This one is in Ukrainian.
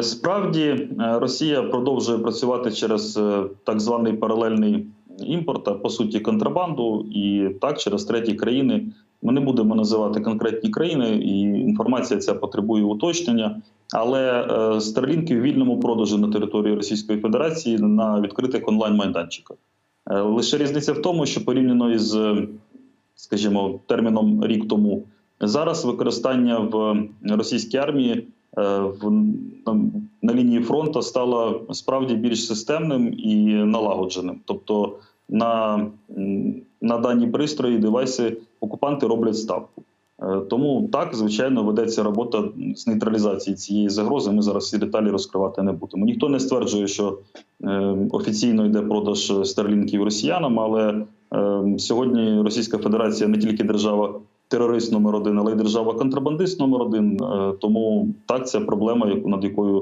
Справді е, Росія продовжує працювати через е, так званий паралельний імпорт, а по суті контрабанду, і так через треті країни. Ми не будемо називати конкретні країни, і інформація ця потребує уточнення. Але е, Starlink в вільному продажу на території Російської Федерації на відкритих онлайн-майданчиках. Е, Лише різниця в тому, що порівняно із, е, скажімо, терміном рік тому, зараз використання в російській армії е, в там, на лінії фронту стало справді більш системним і налагодженим. Тобто на, на дані пристрої, девайси окупанти роблять ставку. Е, Тому так, звичайно, ведеться робота з нейтралізації цієї загрози. Ми зараз всі деталі розкривати не будемо. Ніхто не стверджує, що е, офіційно йде продаж старлінків росіянам, але е, сьогодні Російська Федерація не тільки держава терорист номер один, але й держава контрабандист номер один. Е, Тому так це проблема, над якою